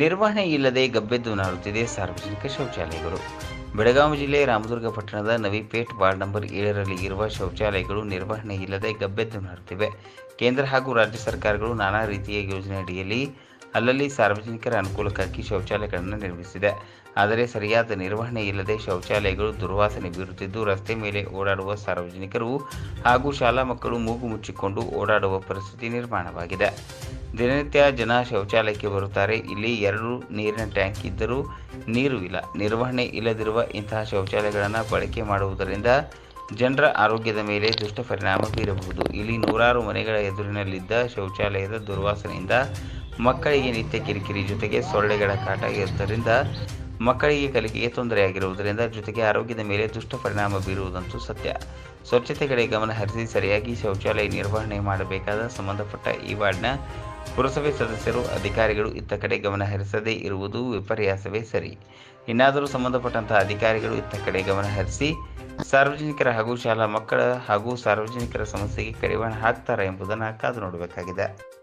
ನಿರ್ವಹಣೆ ಇಲ್ಲದೆ ಗಬ್ಬೆದ್ದು ನಾರುತ್ತಿದೆ ಸಾರ್ವಜನಿಕ ಶೌಚಾಲಯಗಳು. ಬೆಳಗಾವಿ ಜಿಲ್ಲೆ ರಾಮದುರ್ಗ ಪಟ್ಟಣದ ನವಿಪೇಟ್ ವಾರ್ಡ್ ನಂಬರ್ ಏಳರಲ್ಲಿ ಇರುವ ಶೌಚಾಲಯಗಳು ನಿರ್ವಹಣೆ ಇಲ್ಲದೆ ಗಬ್ಬೆದ್ದು ನಾರುತ್ತಿವೆ ಕೇಂದ್ರ ಹಾಗೂ ರಾಜ್ಯ ಸರ್ಕಾರಗಳು ನಾನಾ ರೀತಿಯ ಯೋಜನೆ ಅಡಿಯಲ್ಲಿ ಅಲ್ಲಲ್ಲಿ ಸಾರ್ವಜನಿಕರ ಅನುಕೂಲಕ್ಕಾಗಿ ಶೌಚಾಲಯಗಳನ್ನು ನಿರ್ಮಿಸಿದೆ. ಆದರೆ ಸರಿಯಾದ ನಿರ್ವಹಣೆ ಇಲ್ಲದೆ ಶೌಚಾಲಯಗಳು ದುರ್ವಾಸನೆ ಬೀರುತ್ತಿದ್ದು, ರಸ್ತೆ ಮೇಲೆ ಓಡಾಡುವ ಸಾರ್ವಜನಿಕರು ಹಾಗೂ ಶಾಲಾ ಮಕ್ಕಳು ಮೂಗು ಮುಚ್ಚಿಕೊಂಡು ಓಡಾಡುವ ಪರಿಸ್ಥಿತಿ ನಿರ್ಮಾಣವಾಗಿದೆ. ದಿನನಿತ್ಯ ಜನ ಶೌಚಾಲಯಕ್ಕೆ ಬರುತ್ತಾರೆ. ಇಲ್ಲಿ ಎರಡು ನೀರಿನ ಟ್ಯಾಂಕ್ ಇದ್ದರೂ ನೀರು ಇಲ್ಲ. ನಿರ್ವಹಣೆ ಇಲ್ಲದಿರುವ ಇಂತಹ ಶೌಚಾಲಯಗಳನ್ನು ಬಳಕೆ ಮಾಡುವುದರಿಂದ ಜನರ ಆರೋಗ್ಯದ ಮೇಲೆ ದುಷ್ಟಪರಿಣಾಮ ಬೀರಬಹುದು. ಇಲ್ಲಿ ನೂರಾರು ಮನೆಗಳ ಎದುರಿನಲ್ಲಿದ್ದ ಶೌಚಾಲಯದ ದುರ್ವಾಸನೆಯಿಂದ ಮಕ್ಕಳಿಗೆ ನಿತ್ಯ ಕಿರಿಕಿರಿ ಜೊತೆಗೆ ಸೊಳ್ಳೆಗಳ ಕಾಟ ಇರುವುದರಿಂದ ಮಕ್ಕಳಿಗೆ ಕಲಿಕೆಗೆ ತೊಂದರೆಯಾಗಿರುವುದರಿಂದ ಜೊತೆಗೆ ಆರೋಗ್ಯದ ಮೇಲೆ ದುಷ್ಟ ಪರಿಣಾಮ ಬೀರುವುದಂತೂ ಸತ್ಯ. ಸ್ವಚ್ಛತೆ ಕಡೆ ಗಮನ ಹರಿಸಿ ಸರಿಯಾಗಿ ಶೌಚಾಲಯ ನಿರ್ವಹಣೆ ಮಾಡಬೇಕಾದ ಸಂಬಂಧಪಟ್ಟ ಈ ವಾರ್ಡ್ನ ಪುರಸಭೆ ಸದಸ್ಯರು, ಅಧಿಕಾರಿಗಳು ಇತ್ತ ಕಡೆ ಗಮನ ಹರಿಸದೇ ಇರುವುದು ವಿಪರ್ಯಾಸವೇ ಸರಿ. ಇನ್ನಾದರೂ ಸಂಬಂಧಪಟ್ಟಂತಹ ಅಧಿಕಾರಿಗಳು ಇತ್ತ ಕಡೆ ಗಮನ ಹರಿಸಿ, ಸಾರ್ವಜನಿಕರ ಹಾಗೂ ಶಾಲಾ ಮಕ್ಕಳ ಹಾಗೂ ಸಾರ್ವಜನಿಕರ ಸಮಸ್ಯೆಗೆ ಕಡಿವಾಣ ಹಾಕ್ತಾರಾ ಎಂಬುದನ್ನು ಕಾದು ನೋಡಬೇಕಾಗಿದೆ.